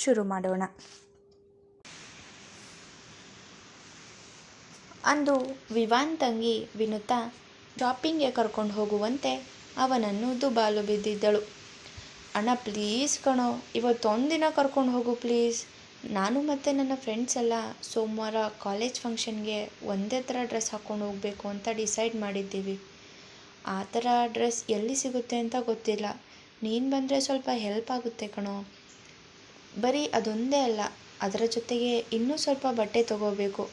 ಶುರು ಮಾಡೋಣ. ಅಂದು ವಿವಾನ್ ತಂಗಿ ವಿನುತಾ ಶಾಪಿಂಗ್ಗೆ ಕರ್ಕೊಂಡು ಹೋಗುವಂತೆ ಅವನನ್ನು ದುಬಾಲು ಬಿದ್ದಿದ್ದಳು. ಅಣ್ಣ ಪ್ಲೀಸ್ ಕಣೋ ಇವತ್ತೊಂದಿನ ಕರ್ಕೊಂಡು ಹೋಗು ಪ್ಲೀಸ್ ನಾನು ಮತ್ತು ನನ್ನ ಫ್ರೆಂಡ್ಸ್ ಎಲ್ಲ ಸೋಮವಾರ ಕಾಲೇಜ್ ಫಂಕ್ಷನ್ಗೆ ಒಂದೇ ಥರ ಡ್ರೆಸ್ ಹಾಕ್ಕೊಂಡು ಹೋಗಬೇಕು ಅಂತ ಡಿಸೈಡ್ ಮಾಡಿದ್ದೀವಿ. ಆ ಥರ ಡ್ರೆಸ್ ಎಲ್ಲಿ ಸಿಗುತ್ತೆ ಅಂತ ಗೊತ್ತಿಲ್ಲ. ನೀನು ಬಂದರೆ ಸ್ವಲ್ಪ ಹೆಲ್ಪ್ ಆಗುತ್ತೆ ಕಣೋ. ಬರೀ ಅದೊಂದೇ ಅಲ್ಲ, ಅದರ ಜೊತೆಗೆ ಇನ್ನೂ ಸ್ವಲ್ಪ ಬಟ್ಟೆ ತೊಗೋಬೇಕು.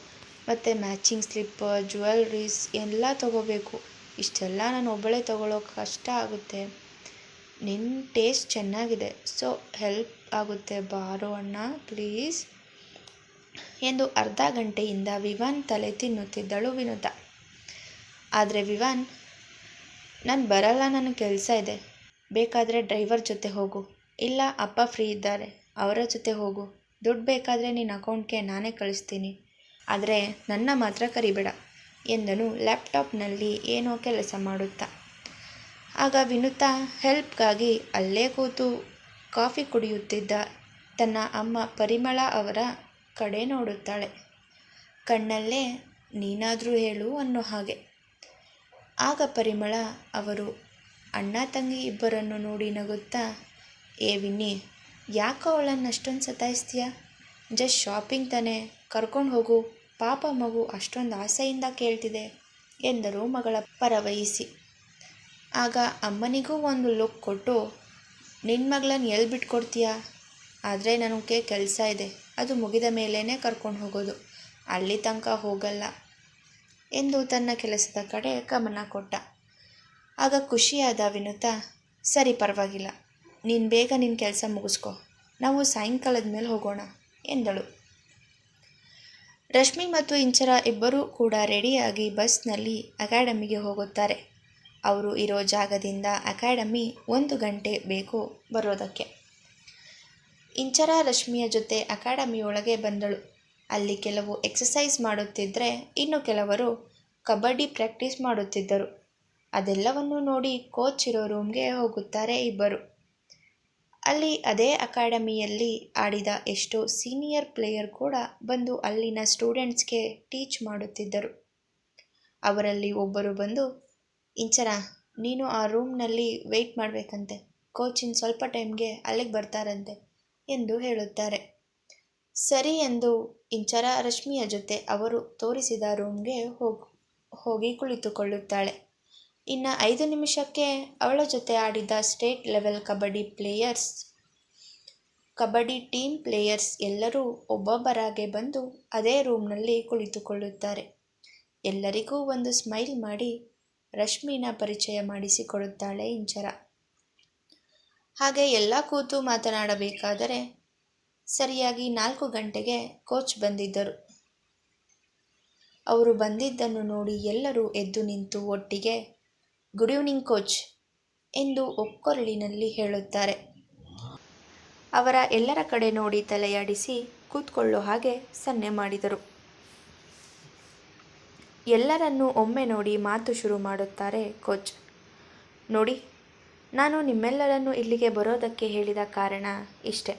ಮತ್ತು ಮ್ಯಾಚಿಂಗ್ ಸ್ಲಿಪ್ಪರ್ ಜ್ಯುವೆಲ್ರೀಸ್ ಎಲ್ಲ ತೊಗೋಬೇಕು. ಇಷ್ಟೆಲ್ಲ ನಾನು ಒಬ್ಬಳೇ ತೊಗೊಳೋಕೆ ಕಷ್ಟ ಆಗುತ್ತೆ. ನಿನ್ನ ಟೇಸ್ಟ್ ಚೆನ್ನಾಗಿದೆ, ಸೊ ಹೆಲ್ಪ್ ಆಗುತ್ತೆ. ಬಾರೋ ಅಣ್ಣ, ಪ್ಲೀಸ್. ಎಂದು ಅರ್ಧ ಗಂಟೆಯಿಂದ ವಿವಾನ್ ತಲೆ ತಿನ್ನುತ್ತಿದ್ದಳು ವಿನೋದ ಆದರೆ ವಿವಾನ್, ನಾನು ಬರಲ್ಲ, ನನ್ನ ಕೆಲಸ ಇದೆ. ಬೇಕಾದರೆ ಡ್ರೈವರ್ ಜೊತೆ ಹೋಗು. ಇಲ್ಲ, ಅಪ್ಪ ಫ್ರೀ ಇದ್ದಾರೆ. ಅವರ ಜೊತೆ ಹೋಗು. ದುಡ್ಡು ಬೇಕಾದರೆ ನಿನ್ನ ಅಕೌಂಟ್ಗೆ ನಾನೇ ಕಳಿಸ್ತೀನಿ. ಆದರೆ ನನ್ನ ಮಾತ್ರ ಕರಿಬೇಡ ಎಂದನು ಲ್ಯಾಪ್ಟಾಪ್ನಲ್ಲಿ ಏನೋ ಕೆಲಸ ಮಾಡುತ್ತಾ. ಆಗ ವಿನುತಾ ಹೆಲ್ಪ್ಗಾಗಿ ಅಲ್ಲೇ ಕೂತು ಕಾಫಿ ಕುಡಿಯುತ್ತಿದ್ದ ತನ್ನ ಅಮ್ಮ ಪರಿಮಳ ಅವರ ಕಡೆ ನೋಡುತ್ತಾಳೆ. ಕಣ್ಣಲ್ಲೇ ನೀನಾದರೂ ಹೇಳು ಅನ್ನೋ ಹಾಗೆ. ಆಗ ಪರಿಮಳ ಅವರು, ಅಣ್ಣ, ತಂಗಿ ಇಬ್ಬರನ್ನು ನೋಡಿ ನಗುತ್ತಾ? ಏ, ವಿನ್ನಿ ಯಾಕೋ ಅವಳನ್ನು ಅಷ್ಟೊಂದು ಸತಾಯಿಸ್ತೀಯ? ಜಸ್ಟ್ ಶಾಪಿಂಗ್ ತಾನೆ, ಕರ್ಕೊಂಡು ಹೋಗು. ಪಾಪ ಮಗು ಅಷ್ಟೊಂದು ಆಸೆಯಿಂದ ಕೇಳ್ತಿದೆ ಎಂದರು ಮಗಳ ಪರವಹಿಸಿ. ಆಗ ಅಮ್ಮನಿಗೂ ಒಂದು ಲುಕ್ ಕೊಟ್ಟು ನಿನ್ನ ಮಗಳನ್ನ ಎಲ್ಲಿ ಬಿಟ್ಕೊಡ್ತೀಯಾ? ಆದರೆ ನನಗೆ ಕೆಲಸ ಇದೆ. ಅದು ಮುಗಿದ ಮೇಲೇ ಕರ್ಕೊಂಡು ಹೋಗೋದು. ಅಲ್ಲಿ ತನಕ ಹೋಗಲ್ಲ ಎಂದು ತನ್ನ ಕೆಲಸದ ಕಡೆ ಗಮನ ಕೊಟ್ಟ. ಆಗ ಖುಷಿಯಾದ ವಿನುತ, ಸರಿ ಪರವಾಗಿಲ್ಲ. ನೀನು ಬೇಗ ನಿನ್ನ ಕೆಲಸ ಮುಗಿಸ್ಕೊ. ನಾವು ಸಾಯಂಕಾಲದ ಮೇಲೆ ಹೋಗೋಣ, ಎಂದಳು. ರಶ್ಮಿ ಮತ್ತು ಇಂಚರ ಇಬ್ಬರೂ ಕೂಡ ರೆಡಿಯಾಗಿ ಬಸ್ನಲ್ಲಿ ಅಕಾಡೆಮಿಗೆ ಹೋಗುತ್ತಾರೆ. ಅವರು ಇರೋ ಜಾಗದಿಂದ ಅಕಾಡೆಮಿ ಒಂದು ಗಂಟೆ ಬೇಕು ಬರೋದಕ್ಕೆ. ಇಂಚರ ರಶ್ಮಿಯ ಜೊತೆ ಅಕಾಡೆಮಿಯೊಳಗೆ ಬಂದಳು. ಅಲ್ಲಿ ಕೆಲವು ಎಕ್ಸಸೈಸ್ ಮಾಡುತ್ತಿದ್ದರೆ ಇನ್ನು ಕೆಲವರು ಕಬಡ್ಡಿ ಪ್ರಾಕ್ಟೀಸ್ ಮಾಡುತ್ತಿದ್ದರು. ಅದೆಲ್ಲವನ್ನು ನೋಡಿ ಕೋಚ್ ಇರೋ ರೂಮ್ಗೆ ಹೋಗುತ್ತಾರೆ ಇಬ್ಬರು. ಅಲ್ಲಿ ಅದೇ ಅಕಾಡೆಮಿಯಲ್ಲಿ ಆಡಿದ ಎಷ್ಟೋ ಸೀನಿಯರ್ ಪ್ಲೇಯರ್ ಕೂಡ ಬಂದು ಅಲ್ಲಿನ ಸ್ಟೂಡೆಂಟ್ಸ್ಗೆ ಟೀಚ್ ಮಾಡುತ್ತಿದ್ದರು. ಅವರಲ್ಲಿ ಒಬ್ಬರು ಬಂದು ಇಂಚರ ನೀನು ಆ ರೂಮ್ನಲ್ಲಿ ವೆಯ್ಟ್ ಮಾಡಬೇಕಂತೆ. ಕೋಚಿನ ಸ್ವಲ್ಪ ಟೈಮ್ಗೆ ಅಲ್ಲಿಗೆ ಬರ್ತಾರಂತೆ ಎಂದು ಹೇಳುತ್ತಾರೆ. ಸರಿ ಎಂದು ಇಂಚರ ರಶ್ಮಿಯ ಜೊತೆ ಅವರು ತೋರಿಸಿದ ರೂಮ್ಗೆ ಹೋಗಿ ಹೋಗಿ ಕುಳಿತುಕೊಳ್ಳುತ್ತಾಳೆ. ಇನ್ನು ಐದು ನಿಮಿಷಕ್ಕೆ ಅವಳ ಜೊತೆ ಆಡಿದ state level kabaddi players, kabaddi team players ಎಲ್ಲರೂ ಒಬ್ಬೊಬ್ಬರಾಗೆ ಬಂದು ಅದೇ ರೂಮ್ನಲ್ಲಿ ಕುಳಿತುಕೊಳ್ಳುತ್ತಾರೆ. ಎಲ್ಲರಿಗೂ ಒಂದು ಸ್ಮೈಲ್ ಮಾಡಿ ರಶ್ಮಿನ ಪರಿಚಯ ಮಾಡಿಸಿಕೊಡುತ್ತಾಳೆ ಇಂಚರ. ಹಾಗೆ ಎಲ್ಲ ಕೂತು ಮಾತನಾಡಬೇಕಾದರೆ ಸರಿಯಾಗಿ ನಾಲ್ಕು ಗಂಟೆಗೆ ಕೋಚ್ ಬಂದಿದ್ದರು. ಅವರು ಬಂದಿದ್ದನ್ನು ನೋಡಿ ಎಲ್ಲರೂ ಎದ್ದು ನಿಂತು ಒಟ್ಟಿಗೆ ಗುಡ್ ಈವ್ನಿಂಗ್ ಕೋಚ್ ಎಂದು ಒಕ್ಕೊರಳಿನಲ್ಲಿ ಹೇಳುತ್ತಾರೆ. ಅವರ ಎಲ್ಲರ ಕಡೆ ನೋಡಿ ತಲೆಯಾಡಿಸಿ ಕೂತ್ಕೊಳ್ಳೋ ಹಾಗೆ ಸನ್ನೆ ಮಾಡಿದರು. ಎಲ್ಲರನ್ನೂ ಒಮ್ಮೆ ನೋಡಿ ಮಾತು ಶುರು ಮಾಡುತ್ತಾರೆ ಕೋಚ್. ನೋಡಿ, ನಾನು ನಿಮ್ಮೆಲ್ಲರನ್ನು ಇಲ್ಲಿಗೆ ಬರೋದಕ್ಕೆ ಹೇಳಿದ ಕಾರಣ ಇಷ್ಟೆ.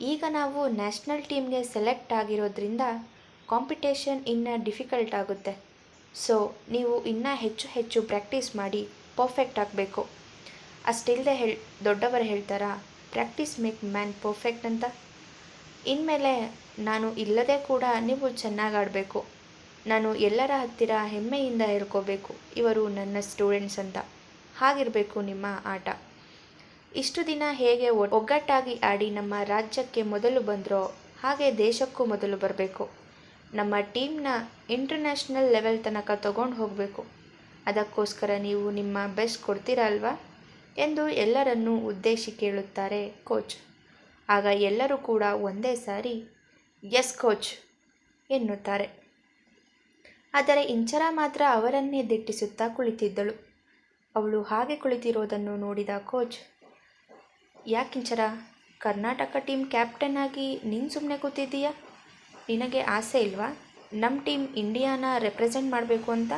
ಈಗ ನಾವು ನ್ಯಾಷನಲ್ ಟೀಮ್ಗೆ ಸೆಲೆಕ್ಟ್ ಆಗಿರೋದ್ರಿಂದ ಕಾಂಪಿಟೇಷನ್ ಇನ್ನೂ ಡಿಫಿಕಲ್ಟ್ ಆಗುತ್ತೆ. ಸೊ ನೀವು ಇನ್ನೂ ಹೆಚ್ಚು ಹೆಚ್ಚು ಪ್ರಾಕ್ಟೀಸ್ ಮಾಡಿ ಪರ್ಫೆಕ್ಟ್ ಆಗಬೇಕು. ಅಷ್ಟಿಲ್ಲದೆ ಹೇಳಿ, ದೊಡ್ಡವರು ಹೇಳ್ತಾರಾ ಪ್ರಾಕ್ಟೀಸ್ ಮೇಕ್ ಮ್ಯಾನ್ ಪರ್ಫೆಕ್ಟ್ ಅಂತ. ಇನ್ಮೇಲೆ ನಾನು ಇಲ್ಲದೆ ಕೂಡ ನೀವು ಚೆನ್ನಾಗಿ ಆಡಬೇಕು. ನಾನು ಎಲ್ಲರ ಹತ್ತಿರ ಹೆಮ್ಮೆಯಿಂದ ಹೇಳ್ಕೋಬೇಕು. ಇವರು ನನ್ನ ಸ್ಟೂಡೆಂಟ್ಸ್ ಅಂತ. ಹಾಗಿರಬೇಕು ನಿಮ್ಮ ಆಟ. ಇಷ್ಟು ದಿನ ಹೇಗೆ ಒಗ್ಗಟ್ಟಾಗಿ ಆಡಿ ನಮ್ಮ ರಾಜ್ಯಕ್ಕೆ ಮೊದಲು ಬಂದರೋ, ಹಾಗೆ ದೇಶಕ್ಕೂ ಮೊದಲು ಬರಬೇಕು. ನಮ್ಮ ಟೀಮ್ನ ಇಂಟರ್ನ್ಯಾಷನಲ್ ಲೆವೆಲ್ ತನಕ ತಗೊಂಡು ಹೋಗಬೇಕು. ಅದಕ್ಕೋಸ್ಕರ ನೀವು ನಿಮ್ಮ ಬೆಸ್ಟ್ ಕೊಡ್ತೀರಾ ಅಲ್ವಾ? ಎಂದು ಎಲ್ಲರನ್ನೂ ಉದ್ದೇಶಿ ಕೇಳುತ್ತಾರೆ ಕೋಚ್. ಆಗ ಎಲ್ಲರೂ ಕೂಡ ಒಂದೇ ಸಾರಿ, ಎಸ್ ಕೋಚ್ ಎನ್ನುತ್ತಾರೆ. ಆದರೆ ಇಂಚರ ಮಾತ್ರ ಅವರನ್ನೇ ದಿಟ್ಟಿಸುತ್ತಾ ಕುಳಿತಿದ್ದಳು. ಅವಳು ಹಾಗೆ ಕುಳಿತಿರೋದನ್ನು ನೋಡಿದ ಕೋಚ್, ಯಾಕಿಂಚರ, ಕರ್ನಾಟಕ ಟೀಮ್ ಕ್ಯಾಪ್ಟನ್ ಆಗಿ ನೀನು ಸುಮ್ಮನೆ ಕೂತಿದ್ದೀಯಾ? ನಿನಗೆ ಆಸೆ ಇಲ್ವಾ? ನಮ್ಮ ಟೀಮ್ ಇಂಡಿಯಾನ ರೆಪ್ರೆಸೆಂಟ್ ಮಾಡಬೇಕು ಅಂತ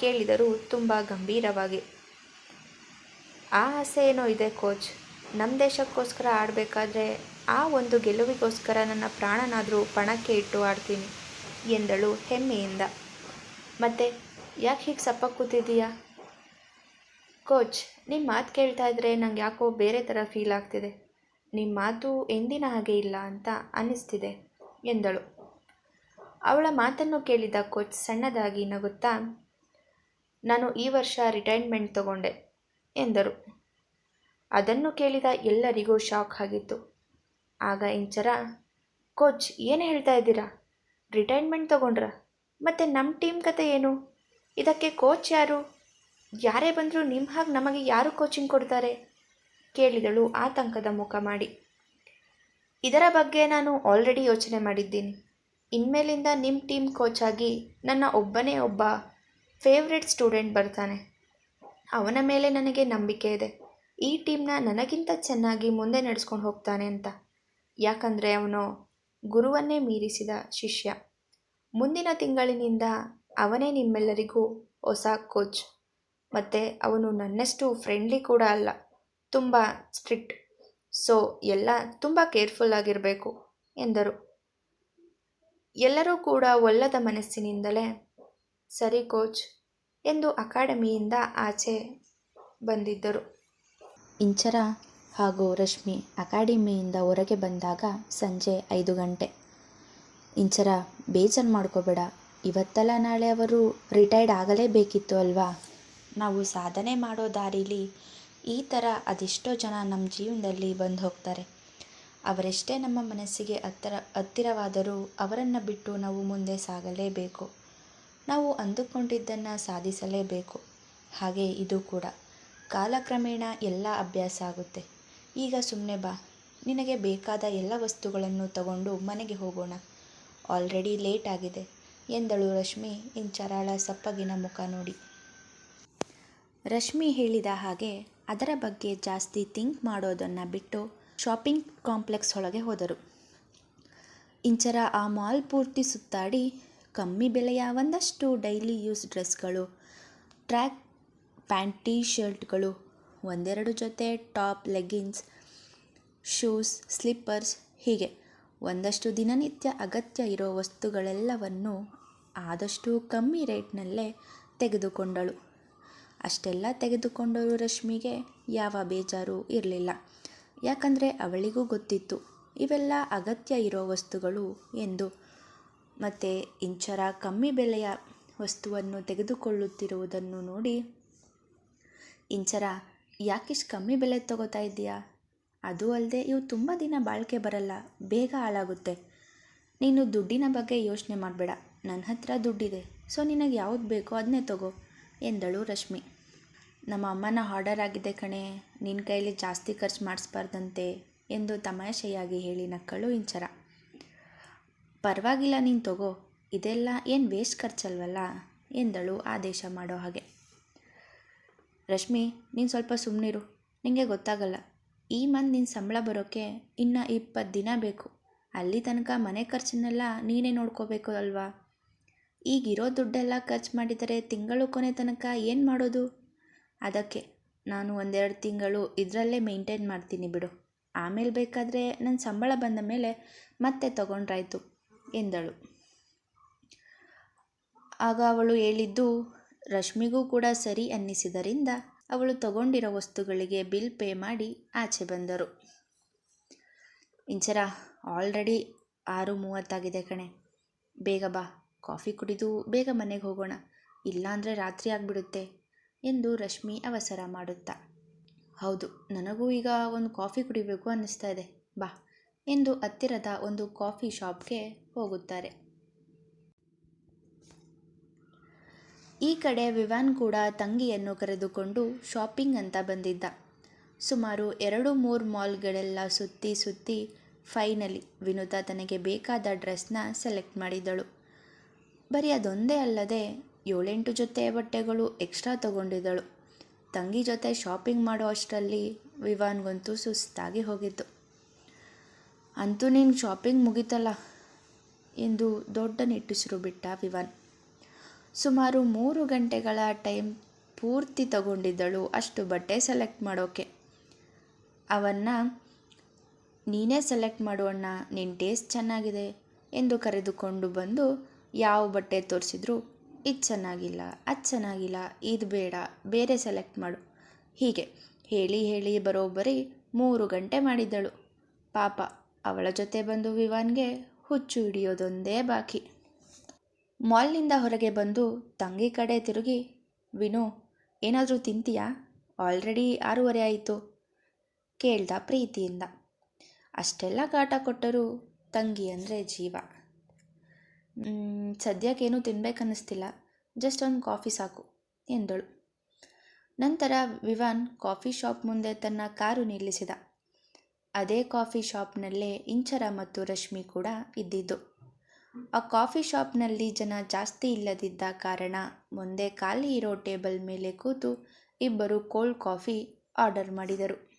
ಕೇಳಿದರು ತುಂಬ ಗಂಭೀರವಾಗಿ. ಆ ಆಸೆ ಏನೋ ಇದೆ, ಕೋಚ್. ನಮ್ಮ ದೇಶಕ್ಕೋಸ್ಕರ ಆಡಬೇಕಾದ್ರೆ ಆ ಒಂದು ಗೆಲುವಿಗೋಸ್ಕರ ನನ್ನ ಪ್ರಾಣನಾದರೂ ಪಣಕ್ಕೆ ಇಟ್ಟು ಆಡ್ತೀನಿ ಎಂದಳು ಹೆಮ್ಮೆಯಿಂದ. ಮತ್ತೆ ಯಾಕೆ ಹೀಗೆ ಸಪ್ಪ ಕೂತಿದ್ದೀಯಾ? ಕೋಚ್ ನಿಮ್ಮ ಮಾತು ಕೇಳ್ತಾ ಇದ್ರೆ ನಂಗೆ ಯಾಕೋ ಬೇರೆ ಥರ ಫೀಲ್ ಆಗ್ತಿದೆ. ನಿಮ್ಮ ಮಾತು ಎಂದಿನ ಹಾಗೆ ಇಲ್ಲ ಅಂತ ಅನ್ನಿಸ್ತಿದೆ ಎಂದಳು. ಅವಳ ಮಾತನ್ನು ಕೇಳಿದ ಕೋಚ್ ಸಣ್ಣದಾಗಿ ನಗುತ್ತಾ, ನಾನು ಈ ವರ್ಷ ರಿಟೈರ್ಮೆಂಟ್ ತಗೊಂಡೆ, ಎಂದರು. ಅದನ್ನು ಕೇಳಿದ ಎಲ್ಲರಿಗೂ ಶಾಕ್ ಆಗಿತ್ತು. ಆಗ ಇಂಚರ, ಕೋಚ್, ಏನು ಹೇಳ್ತಾ ಇದ್ದೀರಾ? ರಿಟೈರ್ಮೆಂಟ್ ತಗೊಂಡ್ರ? ಮತ್ತು ನಮ್ಮ ಟೀಮ್ ಕತೆ ಏನು? ಇದಕ್ಕೆ ಕೋಚ್ ಯಾರು? ಯಾರೇ ಬಂದರೂ ನಿಮ್ಮ ಹಾಗೆ ನಮಗೆ ಯಾರು ಕೋಚಿಂಗ್ ಕೊಡ್ತಾರೆ? ಕೇಳಿದಳು ಆತಂಕದ ಮುಖ ಮಾಡಿ. ಇದರ ಬಗ್ಗೆ ನಾನು ಆಲ್ರೆಡಿ ಯೋಚನೆ ಮಾಡಿದ್ದೀನಿ. ಇನ್ಮೇಲಿಂದ ನಿಮ್ಮ ಟೀಮ್ ಕೋಚ್ ಆಗಿ ನನ್ನ ಒಬ್ಬನೇ ಒಬ್ಬ ಫೇವ್ರೆಟ್ ಸ್ಟೂಡೆಂಟ್ ಬರ್ತಾನೆ. ಅವನ ಮೇಲೆ ನನಗೆ ನಂಬಿಕೆ ಇದೆ. ಈ ಟೀಮ್ನ ನನಗಿಂತ ಚೆನ್ನಾಗಿ ಮುಂದೆ ನಡೆಸ್ಕೊಂಡು ಹೋಗ್ತಾನೆ ಅಂತ. ಯಾಕಂದರೆ ಅವನು ಗುರುವನ್ನೇ ಮೀರಿಸಿದ ಶಿಷ್ಯ. ಮುಂದಿನ ತಿಂಗಳಿನಿಂದ ಅವನೇ ನಿಮ್ಮೆಲ್ಲರಿಗೂ ಹೊಸ ಕೋಚ್ ಮತ್ತು ಅವನು ನನ್ನಷ್ಟು ಫ್ರೆಂಡ್ಲಿ ಕೂಡ ಅಲ್ಲ. ತುಂಬ ಸ್ಟ್ರಿಕ್ಟ್ ಸೊ ಎಲ್ಲ ತುಂಬ ಕೇರ್ಫುಲ್ ಆಗಿರಬೇಕು ಎಂದರು. ಎಲ್ಲರೂ ಕೂಡ ಒಲ್ಲದ ಮನಸ್ಸಿನಿಂದಲೇ, ಸರಿ ಕೋಚ್ ಎಂದು ಅಕಾಡೆಮಿಯಿಂದ ಆಚೆ ಬಂದಿದ್ದರು. ಇಂಚರ ಹಾಗೂ ರಶ್ಮಿ ಅಕಾಡೆಮಿಯಿಂದ ಹೊರಗೆ ಬಂದಾಗ ಸಂಜೆ ಐದು ಗಂಟೆ. ಇಂಚರ, ಬೇಜಾರು ಮಾಡ್ಕೋಬೇಡ, ಇವತ್ತಲ್ಲ ನಾಳೆ ಅವರು ರಿಟೈರ್ಡ್ ಆಗಲೇಬೇಕಿತ್ತು ಅಲ್ವಾ? ನಾವು ಸಾಧನೆ ಮಾಡೋ ದಾರೀಲಿ ಈ ಥರ ಅದೆಷ್ಟೋ ಜನ ನಮ್ಮ ಜೀವನದಲ್ಲಿ ಬಂದು ಹೋಗ್ತಾರೆ. ಅವರೆಷ್ಟೇ ನಮ್ಮ ಮನಸ್ಸಿಗೆ ಹತ್ತಿರ, ಹತ್ತಿರವಾದರೂ ಅವರನ್ನು ಬಿಟ್ಟು ನಾವು ಮುಂದೆ ಸಾಗಲೇಬೇಕು. ನಾವು ಅಂದುಕೊಂಡಿದ್ದನ್ನು ಸಾಧಿಸಲೇಬೇಕು. ಹಾಗೆ ಇದು ಕೂಡ. ಕಾಲಕ್ರಮೇಣ ಎಲ್ಲ ಅಭ್ಯಾಸ ಆಗುತ್ತೆ. ಈಗ ಸುಮ್ಮನೆ ಬಾ. ನಿನಗೆ ಬೇಕಾದ ಎಲ್ಲ ವಸ್ತುಗಳನ್ನು ತಗೊಂಡು ಮನೆಗೆ ಹೋಗೋಣ. ಆಲ್ರೆಡಿ ಲೇಟ್ ಆಗಿದೆ. ಎಂದಳು ರಶ್ಮಿ ಇಂಚರಾಳ ಸಪ್ಪಗಿನ ಮುಖ ನೋಡಿ. ರಶ್ಮಿ ಹೇಳಿದ ಹಾಗೆ ಅದರ ಬಗ್ಗೆ ಜಾಸ್ತಿ ಥಿಂಕ್ ಮಾಡೋದನ್ನು ಬಿಟ್ಟು ಶಾಪಿಂಗ್ ಕಾಂಪ್ಲೆಕ್ಸ್ ಒಳಗೆ ಹೋದರು. ಇಂಚರ ಆ ಮಾಲ್ ಪೂರ್ತಿ ಸುತ್ತಾಡಿ, ಕಮ್ಮಿ ಬೆಲೆಯ ಒಂದಷ್ಟು ಡೈಲಿ ಯೂಸ್ ಡ್ರೆಸ್ಗಳು, ಟ್ರ್ಯಾಕ್ ಪ್ಯಾಂಟ್ ಶರ್ಟ್ಗಳು, ಒಂದೆರಡು ಜೊತೆ ಟಾಪ್ ಲೆಗ್ಗಿನ್ಸ್, ಶೂಸ್, ಸ್ಲಿಪ್ಪರ್ಸ್, ಹೀಗೆ. ಒಂದಷ್ಟು ದಿನನಿತ್ಯ ಅಗತ್ಯ ಇರೋ ವಸ್ತುಗಳೆಲ್ಲವನ್ನು ಆದಷ್ಟು ಕಮ್ಮಿ ರೇಟ್ನಲ್ಲೇ ತೆಗೆದುಕೊಂಡಳು. ಅಷ್ಟೆಲ್ಲ ತೆಗೆದುಕೊಂಡರೂ ರಶ್ಮಿಗೆ ಯಾವ ಬೇಜಾರು ಇರಲಿಲ್ಲ. ಯಾಕಂದರೆ ಅವಳಿಗೂ ಗೊತ್ತಿತ್ತು, ಇವೆಲ್ಲ ಅಗತ್ಯ ಇರೋ ವಸ್ತುಗಳು ಎಂದು. ಮತ್ತು ಇಂಚರ ಕಮ್ಮಿ ಬೆಲೆಯ ವಸ್ತುವನ್ನು ತೆಗೆದುಕೊಳ್ಳುತ್ತಿರುವುದನ್ನು ನೋಡಿ, ಇಂಚರ, ಯಾಕಿಷ್ಟು ಕಮ್ಮಿ ಬೆಲೆ ತಗೋತಾ ಇದ್ದೀಯಾ? ಅದು ಅಲ್ಲದೆ ಇವು ತುಂಬ ದಿನ ಬಾಳಿಕೆ ಬರಲ್ಲ, ಬೇಗ ಹಾಳಾಗುತ್ತೆ. ನೀನು ದುಡ್ಡಿನ ಬಗ್ಗೆ ಯೋಚನೆ ಮಾಡಬೇಡ ನನ್ನ ಹತ್ರ ದುಡ್ಡಿದೆ, ಸೊ ನಿನಗೆ ಯಾವ್ದು ಬೇಕೋ ಅದನ್ನೇ ತಗೋ, ಎಂದಳು ರಶ್ಮಿ. ನಮ್ಮ ಅಮ್ಮನ ಆರ್ಡರ್ ಆಗಿದೆ ಕಣೆ. ನಿನ್ನ ಕೈಲಿ ಜಾಸ್ತಿ ಖರ್ಚು ಮಾಡಿಸ್ಬಾರ್ದಂತೆ ಎಂದು ತಮಾಷೆಯಾಗಿ ಹೇಳಿ ನಕ್ಕಳು ಇಂಚರ. ಪರವಾಗಿಲ್ಲ ನೀನು ತಗೋ. ಇದೆಲ್ಲ ಏನು ವೇಸ್ಟ್ ಖರ್ಚಲ್ವಲ್ಲ? ಎಂದಳು ಆದೇಶ ಮಾಡೋ ಹಾಗೆ. ರಶ್ಮಿ, ನೀನು ಸ್ವಲ್ಪ ಸುಮ್ಮನಿರು ನಿನಗೆ ಗೊತ್ತಾಗಲ್ಲ. ಈ ಮಂತ್ ನಿನ್ನ ಸಂಬಳ ಬರೋಕ್ಕೆ ಇನ್ನು ಇಪ್ಪತ್ತು ದಿನ ಬೇಕು. ಅಲ್ಲಿ ತನಕ ಮನೆ ಖರ್ಚನ್ನೆಲ್ಲ ನೀನೇ ನೋಡ್ಕೋಬೇಕು ಅಲ್ವಾ? ಈಗಿರೋ ದುಡ್ಡೆಲ್ಲ ಖರ್ಚು ಮಾಡಿದರೆ ತಿಂಗಳು ಕೊನೆ ತನಕ ಏನು ಮಾಡೋದು? ಅದಕ್ಕೆ ನಾನು ಒಂದೆರಡು ತಿಂಗಳು ಇದರಲ್ಲೇ ಮೇಂಟೈನ್ ಮಾಡ್ತೀನಿ ಬಿಡು. ಆಮೇಲೆ ಬೇಕಾದರೆ ನನ್ನ ಸಂಬಳ ಬಂದ ಮೇಲೆ ಮತ್ತೆ ತಗೊಂಡ್ರಾಯ್ತು, ಎಂದಳು. ಆಗ ಅವಳು ಹೇಳಿದ್ದು, ರಶ್ಮಿಗೂ ಕೂಡ ಸರಿ ಅನ್ನಿಸಿದರಿಂದ ಅವಳು ತಗೊಂಡಿರೋ ವಸ್ತುಗಳಿಗೆ ಬಿಲ್ ಪೇ ಮಾಡಿ ಆಚೆ ಬಂದರು. ಇಂಚರ, ಆಲ್ರೆಡಿ ಆರು ಮೂವತ್ತಾಗಿದೆ ಕಣೆ. ಬೇಗ ಬಾ, ಕಾಫಿ ಕುಡಿದು ಬೇಗ ಮನೆಗೆ ಹೋಗೋಣ. ಇಲ್ಲಾಂದರೆ ರಾತ್ರಿ ಆಗಿಬಿಡುತ್ತೆ. ಎಂದು ರಶ್ಮಿ ಅವಸರ ಮಾಡುತ್ತಾ, ಹೌದು, ನನಗೂ ಈಗ ಒಂದು ಕಾಫಿ ಕುಡಿಬೇಕು ಅನ್ನಿಸ್ತಾ ಇದೆ, ಬಾ ಎಂದು ಹತ್ತಿರದ ಒಂದು ಕಾಫಿ ಶಾಪ್ಗೆ ಹೋಗುತ್ತಾರೆ. ಈ ಕಡೆ ವಿವಾನ್ ಕೂಡ ತಂಗಿಯನ್ನು ಕರೆದುಕೊಂಡು ಶಾಪಿಂಗ್ ಅಂತ ಬಂದಿದ್ದ. ಸುಮಾರು ಎರಡು ಮೂರು ಮಾಲ್ಗಳೆಲ್ಲ ಸುತ್ತಿ ಸುತ್ತಿ ಫೈನಲಿ ವಿನುತಾ ತನಗೆ ಬೇಕಾದ ಡ್ರೆಸ್ನ ಸೆಲೆಕ್ಟ್ ಮಾಡಿದಳು. ಬರೀ ಅದೊಂದೇ ಅಲ್ಲದೆ ಏಳೆಂಟು ಜೊತೆ ಬಟ್ಟೆಗಳು ಎಕ್ಸ್ಟ್ರಾ ತಗೊಂಡಿದ್ದಳು. ತಂಗಿ ಜೊತೆ ಶಾಪಿಂಗ್ ಮಾಡೋ ಅಷ್ಟರಲ್ಲಿ ವಿವಾನ್ಗಂತೂ ಸುಸ್ತಾಗಿ ಹೋಗಿತ್ತು. ಅಂತೂ ನೀನು ಶಾಪಿಂಗ್ ಮುಗಿತಲ್ಲ? ಎಂದು ದೊಡ್ಡ ನಿಟ್ಟುಸಿರು ಬಿಟ್ಟ ವಿವಾನ್. ಸುಮಾರು ಮೂರು ಗಂಟೆಗಳ ಟೈಮ್ ಪೂರ್ತಿ ತಗೊಂಡಿದ್ದಳು ಅಷ್ಟು ಬಟ್ಟೆ ಸೆಲೆಕ್ಟ್ ಮಾಡೋಕೆ. ಅವನ್ನ, ನೀನೇ ಸೆಲೆಕ್ಟ್ ಮಾಡು ಅಣ್ಣ ನಿನ್ನ ಟೇಸ್ಟ್ ಚೆನ್ನಾಗಿದೆ ಎಂದು ಕರೆದುಕೊಂಡು ಬಂದು ಯಾವ ಬಟ್ಟೆ ತೋರಿಸಿದ್ರು ಇದು ಚೆನ್ನಾಗಿಲ್ಲ, ಅದು ಚೆನ್ನಾಗಿಲ್ಲ, ಇದು ಬೇಡ, ಬೇರೆ ಸೆಲೆಕ್ಟ್ ಮಾಡು. ಹೀಗೆ ಹೇಳಿ ಹೇಳಿ ಬರೋಬ್ಬರಿ ಮೂರು ಗಂಟೆ ಮಾಡಿದ್ದಳು. ಪಾಪ ಅವಳ ಜೊತೆ ಬಂದು ವಿವಾನ್ಗೆ ಹುಚ್ಚು ಹಿಡಿಯೋದೊಂದೇ ಬಾಕಿ. ಮಾಲ್ನಿಂದ ಹೊರಗೆ ಬಂದು ತಂಗಿ ಕಡೆ ತಿರುಗಿ, ವಿನು, ಏನಾದರೂ ತಿಂತೀಯಾ? ಆಲ್ರೆಡಿ ಆರೂವರೆ ಆಯಿತು. ಕೇಳ್ದ ಪ್ರೀತಿಯಿಂದ. ಅಷ್ಟೆಲ್ಲ ಕಾಟ ಕೊಟ್ಟರೂ ತಂಗಿ ಅಂದರೆ ಜೀವ. ಸದ್ಯಕ್ಕೇನು ತಿನ್ಬೇಕನ್ನಿಸ್ತಿಲ್ಲ. ಜಸ್ಟ್ ಒಂದು ಕಾಫಿ ಸಾಕು, ಎಂದಳು. ನಂತರ ವಿವಾನ್ ಕಾಫಿ ಶಾಪ್ ಮುಂದೆ ತನ್ನ ಕಾರು ನಿಲ್ಲಿಸಿದ. ಅದೇ ಕಾಫಿ ಶಾಪ್ನಲ್ಲೇ ಇಂಚರ ಮತ್ತು ರಶ್ಮಿ ಕೂಡ ಇದ್ದಿದ್ದು. ಆ ಕಾಫಿ ಶಾಪ್ನಲ್ಲಿ ಜನ ಜಾಸ್ತಿ ಇಲ್ಲದಿದ್ದ ಕಾರಣ ಮುಂದೆ ಖಾಲಿ ಇರೋ ಟೇಬಲ್ ಮೇಲೆ ಕೂತು ಇಬ್ಬರು ಕೋಲ್ಡ್ ಕಾಫಿ ಆರ್ಡರ್ ಮಾಡಿದರು.